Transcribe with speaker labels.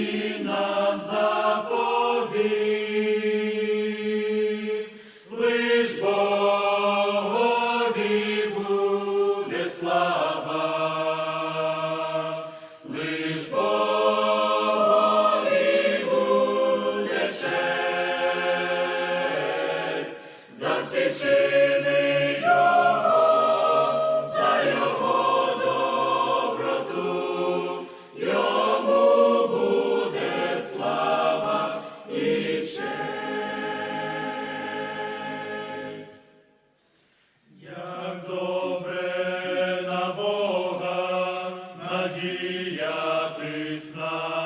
Speaker 1: певна, він Христа.